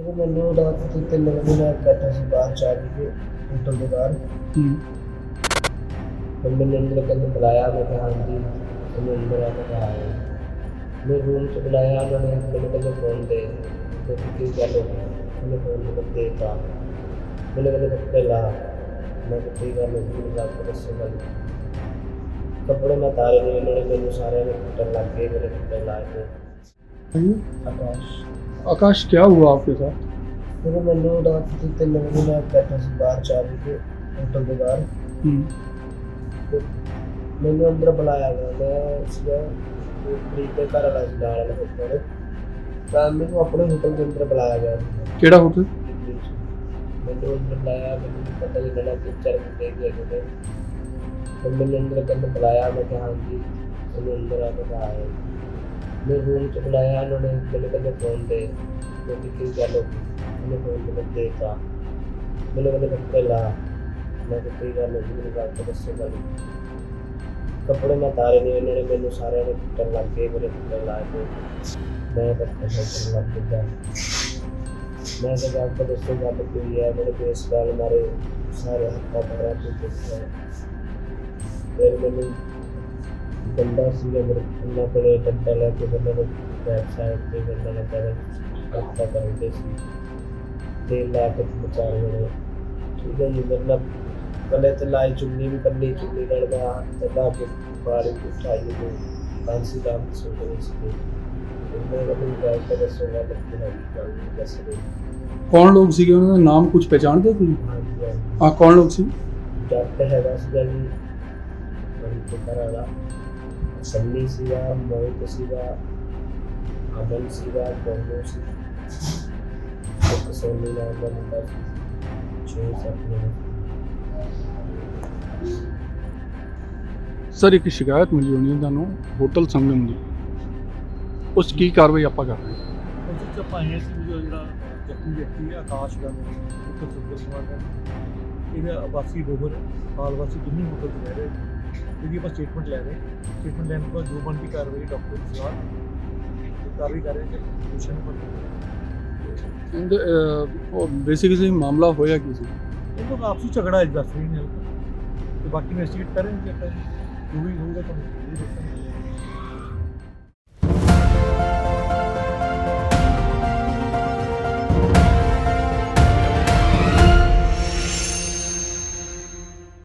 ਉਹ ਮੈਨੂੰ ਰਾਤ ਦੇ ਤਿੰਨ ਵਜੇ ਮੈਂ ਬੈਠਾ ਸੀ ਬਾਹਰ ਚਾਹ ਪੀ ਕੇ ਹੋਟਲ ਦੇ ਬਾਹਰ। ਹੂੰ। ਫਿਰ ਮੈਨੂੰ ਅੰਦਰ ਕਹਿੰਦੇ ਬੁਲਾਇਆ ਮੈਂ ਕਿਹਾ ਹਾਂਜੀ ਮੈਨੂੰ ਅੰਦਰ ਆ ਕੇ ਕਿਹਾ ਆਇਆ ਮੈਂ ਰੂਮ 'ਚ ਬੁਲਾਇਆ ਉਹਨਾਂ ਨੇ ਮੈਨੂੰ ਕਹਿੰਦੇ ਫੋਨ ਦੇ ਤੇ ਕੀ ਗੱਲ ਹੋ ਗਈ? ਉਹਨੇ ਫੋਨ ਨੰਬਰ ਦੇ ਦਿੱਤਾ। ਮੈਨੂੰ ਕਹਿੰਦੇ ਕੱਪੜੇ ਲਾ। ਮੈਂ ਕਿਹਾ ਕੀ ਗੱਲ ਹੋ ਗਈ ਮੈਨੂੰ ਗੱਲ ਤਾਂ ਦੱਸੋ ਗੱਲ। ਕੱਪੜੇ ਮੈਂ ਤਾਰੇ ਨਹੀਂ ਉਹਨਾਂ ਨੇ ਮੈਨੂੰ ਸਾਰਿਆਂ ਨੇ ਕੁੱਟਣ ਲੱਗ ਗਏ ਮੇਰੇ ਕੱਪੜੇ ਲਾ ਕੇ ਆਕਾਸ਼ आकाश क्या हुआ आपके साथ ਜਦੋਂ ਮੈਨੂੰ ਰਾਤ ਦੇ ਤਿੰਨ ਵਜੇ ਮੈਂ ਬੈਠਾ ਸੀ ਬਾਹਰ ਚਾਹ ਪੀ ਕੇ ਹੋਟਲ ਦੇ ਬਾਹਰ हम्म ਤੇ ਮੈਨੂੰ ਅੰਦਰ ਬੁਲਾਇਆ ਗਿਆ ਮੈਂ ਸੀਗਾ ਉਹ ਪ੍ਰੀਤ ਦੇ ਘਰ ਵਾਲਾ ਸੀ ਨਾਲ ਵਾਲਾ ਹੋਟਲ ਤਾਂ ਮੈਨੂੰ ਆਪਣੇ ਹੋਟਲ ਦੇ ਅੰਦਰ ਬੁਲਾਇਆ ਗਿਆ केड़ा होटल ਦਿੱਲੀ 'ਚ। ਮੈਨੂੰ ਅੰਦਰ ਬੁਲਾਇਆ ਮੈਨੂੰ ਨਹੀਂ ਪਤਾ ਨਹੀਂ ਲੱਗਾ ਕਿ ਚਾਰ ਘੰਟੇ ਗਏ ਨੇ ਫਿਰ ਮੈਨੂੰ ਅੰਦਰ ਕਹਿੰਦੇ ਬੁਲਾਇਆ ਮੈਂ ਕਿਹਾ ਹਾਂਜੀ ਮੈਨੂੰ ਅੰਦਰ ਆ ਕੇ ਕਿਹਾ ਆਇਆ ਮੈਂ ਰੂਮ 'ਚ ਬੁਲਾਇਆ, ਉਹਨਾਂ ਨੇ ਮੈਨੂੰ ਕਹਿੰਦੇ ਫੋਨ ਦੇ, ਮੈਂ ਕਿਹਾ ਕੀ ਗੱਲ ਹੋ ਗਈ? ਉਹਨੇ ਫੋਨ ਨੰਬਰ ਦੇ ਮੈਨੂੰ ਕਹਿੰਦੇ ਕੱਪੜੇ ਲਾ ਮੈਂ ਕਿਹਾ ਕੀ ਗੱਲ ਹੋ ਗਈ ਮੈਨੂੰ ਗੱਲ ਤਾਂ ਦੱਸੋ ਗੱਲ। ਕੱਪੜੇ ਮੈਂ ਤਾਰੇ ਨਹੀਂ ਉਹਨਾਂ ਨੇ ਮੈਨੂੰ ਸਾਰਿਆਂ ਨੇ ਕੁੱਟਣ ਲੱਗ ਗਏ, ਮੇਰੇ ਕੱਪੜੇ ਲਾ ਕੇ। ਮੈਂ ਤਾਂ ਕੁੱਟਣ ਲੱਗ ਗਿਆ। ਮੈਂ ਤਾਂ ਗੱਲ ਤਾਂ ਦੱਸੋ ਗੱਲ ਕੀ ਹੈ? ਮੇਰੇ ਕੇਸ ਵਾਲ ਮਾਰੇ, ਸਾਰੇ ਹੱਥਾਂ ਪੈਰਾਂ ਤੇ ਦਿੱਤਾ ਫਿਰ ਮੈਨੂੰ ਡੰਡਾ ਸੀਗਾ ਮੇਰੇ ਉਹਨਾਂ ਕੋਲੇ ਡੰਡਾ ਲੈ ਕੇ ਉਹਨਾਂ ਨੂੰ ਵੈਬਸਾਈਟ ਤੇ ਉਹਨਾਂ ਨੇ ਕਹਿੰਦੇ ਕੱਟਾ ਕਰਦੇ ਸੀ ਤੇ ਲਾ ਕੇ ਵਿਚਾਰ ਹੋਏ ਠੀਕ ਹੈ ਜੀ ਮਤਲਬ ਕਲੇ ਤੇ ਲਾਈ ਚੁੰਨੀ ਵੀ ਬੰਨੀ ਚੁੰਨੀ ਨਾਲ ਦਾ ਤਦਾ ਕੇ ਬਾਰੇ ਕੁਛ ਆਈ ਹੋ ਬਾਂਸੀ ਦਾ ਸੋਚ ਰਹੇ ਸੀ। ਉਹਨਾਂ ਦਾ ਵੀ ਗੱਲ ਕਰ ਸੋਗਾ ਲੱਗਦੀ ਹੈ ਗੱਲ ਦੱਸ ਰਹੇ ਕੌਣ ਲੋਕ ਸੀਗੇ ਉਹਨਾਂ ਦਾ? ਨਾਮ ਕੁਝ ਪਛਾਣਦੇ ਤੁਸੀਂ? ਹਾਂ ਕੌਣ ਲੋਕ ਸੀ? ਜੱਟ ਹੈਗਾ ਸੀਗਾ ਜੀ ਘਰ ਵਾਲਾ। ਸੰਨੀ ਸੀਗਾ ਮੋਹਿਤ ਸੀਗਾ ਅਮਨ ਸੀਗਾ ਕੋਮੋ ਸੀ। ਇੱਕ ਸੋਨੀ ਨਾਮ ਦਾ ਮੁੰਡਾ ਸੀ। ਛੇ ਸੱਤ ਨੇ ਸਰ ਇੱਕ ਸ਼ਿਕਾਇਤ ਮਿਲੀ ਹੋਣੀ ਹੈ ਤੁਹਾਨੂੰ ਹੋਟਲ ਸੰਗਮ ਦੀ ਉਸ ਕੀ ਕਾਰਵਾਈ ਆਪਾਂ ਕਰ ਰਹੇ ਹਾਂ? ਉਸ ਚ ਪਾਏ ਸੀ ਜੋ ਜਿਹੜਾ ਜ਼ਖਮੀ ਵਿਅਕਤੀ ਹੈ ਆਕਾਸ਼ ਦਾ ਉੱਤਰ ਸੁੰਦਰ ਕੁਮਾਰ ਦਾ ਇਹਦਾ ਵਾਸੀ ਰੋਬਰ ਹਾਲ ਵਾਸੀ ਜਿੰਨੀ ਹੋਟਲ ਚ ਰਹਿ ਰਹੇ ਇਹਦੀ ਆਪਾਂ ਸਟੇਟਮੈਂਟ ਲੈ ਰਹੇ ਸਟੇਟਮੈਂਟ ਲੈਣ ਤੋਂ ਬਾਅਦ ਜੋ ਬਣਦੀ ਕਾਰਵਾਈ ਡਾਕਟਰ ਦੀ ਤੇ ਕਾਰਵਾਈ ਕਰ ਰਹੇ ਇਹਦੇ, ਅਹ, ਉਹ ਬੇਸਿਕਲੀ ਮਾਮਲਾ ਹੋਇਆ ਕੀ ਸੀ? ਇਹ ਤਾਂ ਆਪਸੀ ਝਗੜਾ ਹੈ ਦੱਸ ਰਹੀ ਨੇ ਤੇ ਬਾਕੀ ਇਨਵੈਸਟੀਗੇਟ ਕਰ ਰਹੇ ਨੇ ਜੋ ਵੀ ਹੋਊਗਾ ਤੁਹਾਨੂੰ